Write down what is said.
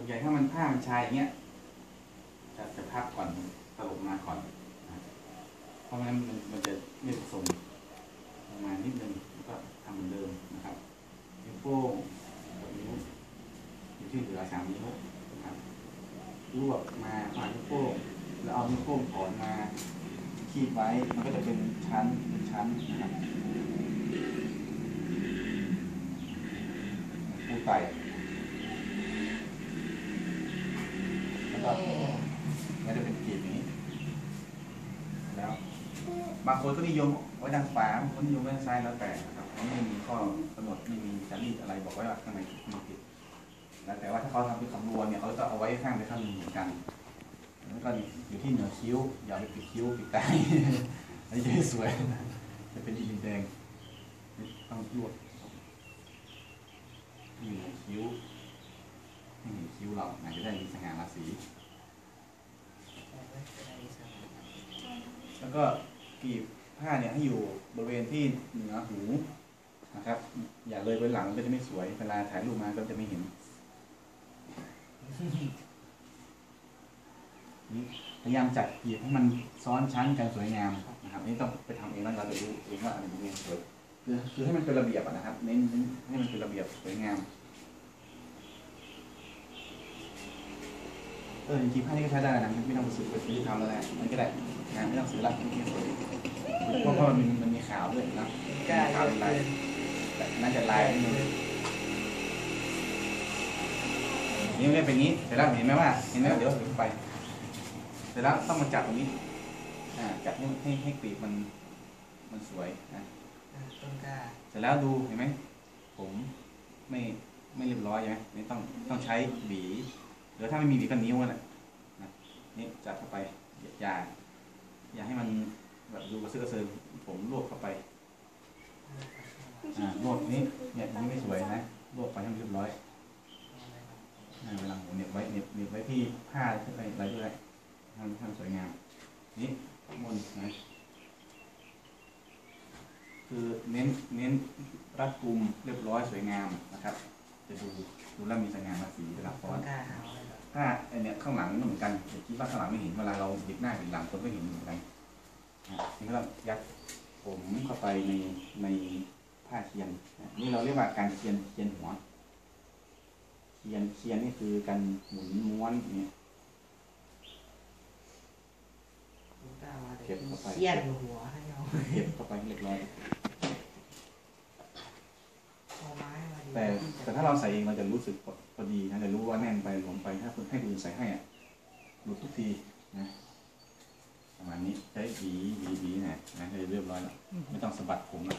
ส่วนใหญ่ถ้ามันผ้ามันชายอย่างเงี้ยจะจะพับก่อนตลบมาก่อนเพราะงั้นมันมันจะไม่ทรงมานิดนึงแล้วก็ทำเหมือนเดิมนะครับนิ้วโป้งกับนิ้วนิ้วที่เหลือสามนิ้วนะครับรวบมาผ่านนิ้วโป้งแล้วเอานิ้วโป้งถอนมาคีบไว้มันก็จะเป็นชั้นเป็นชั้นนะครับปูไต่ แล้วก็มันจะเป็นกลีบอย่างนี้ แล้วบางคนก็นิยมไว้ด้านขวาบางคนนิยมไว้ด้านซ้ายแล้วแต่นะครับไม่มีข้อกำหนดไม่มีจารีตอะไรบอกไว้ว่าข้างในมีผิดแล้วแต่ว่าถ้าเขาทำเป็นคำนวณเนี่ยเขาจะเอาไว้ข้างใดข้างหนึ่งเหมือนกันแล้วก็อยู่ที่เหนือคิ้ว อย่าไปปิดคิ้วปิดตาอันนี้จะให้สวยจะเป็นดินแดงต้องยวดที่เหนือคิ้วให้เห็นคิ้วเราอาจจะได้มีสง่าราศี แล้วก็กรีบผ้าเนี่ยให้อยู่บริเวณที่เหนือหูนะครับ อย่าเลยไปหลังก็จะไม่สวยเวลาถ่ายรูปมาก็จะไม่เห็นนี่พยายามจัดกีบให้มันซ้อนชั้นกันสวยงามนะครับนี่ต้องไปทำเองแล้วเราจะรู้เองว่าอันไหนเป็นสวยคือคือให้มันเป็นระเบียบนะครับเน้นให้มันเป็นระเบียบสวยงาม เออจริงๆผ้านี่ก็ใช้ได้นะไม่ต้องไปซื้อไปซื้อทำแล้วแหละมันก็ได้นะไม่ต้องซื้อละไม่สวยเพราะว่ามันมีมันมีขาวด้วยนะกล้าขาวเยเป็นลายอะเกินแต่น่าจะลายนิดนึงนี่ไม่ได้เป็นงี้เสร็จแล้วเห็นไหมว่าเห็นไหมว่าเดี๋ยวถึงไป เสร็จแล้วต้องมาจับตรงนี้ อ่าจับให้ให้ให้กลีบมัน มันสวยนะอะต้นกล้าเสร็จแล้วดูเห็นไหมผมไม่ไม่เรียบร้อยใช่ไหมนี่ต้องต้องใช้หวี หรือถ้าไม่มีหวีก็นิ้วนั่นแหละนะนี่จับเข้าไปอย่าอย่าให้มันแบบดูกระเซาะกระเซิงผมรวบเข้าไปอ่ารวบนี้เนี่ยนี่ไม่สวยนะรวบไปให้มันเรียบร้อยอ่าเวลาผมเน็บไว้เน็บเน็บไว้ที่ผ้าอะไรอะไรด้วยให้มันให้มันสวยงาม นี่มนนะคือเน้นเน้นรัดกุมเรียบร้อยสวยงามนะครับ จะดูดูแล้วมีสง่าราศีเวลาฟ้ต้อน นกล้าหาไว้แล้วถ้าไอเนี่ยข้างหลังก็เหมือนกันแต่คิดว่าข้างหลังไม่เห็นเวลาเราบิดหน้าบิดหลังคนก็เห็นเหมือนกันอะนี่ก็ต้องยัดผมเข้าไปในในผ้าเคียนอะนี่เราเรียกว่าการเคียนเคียนหัวเคียนเคียนนี่คือการหมุนม้วนเนี่ยต้นกล้ามาแต่เก็บเข้าไปเสี้ยนหัวให้เอาเก็บเข้าไปให้เรียบร้อย เอาไม้มาดี แต่แต่ถ้าเราใส่เองเราจะรู้สึกพอดีนะจะรู้ว่าแน่นไปหลวมไปถ้าคุณให้คุณใส่ให้อะหลุดทุกทีนะประมาณนี้ใช้บีบีบีนะนะให้เรียบร้อยแล้วไม่ต้องสะบัดผมละ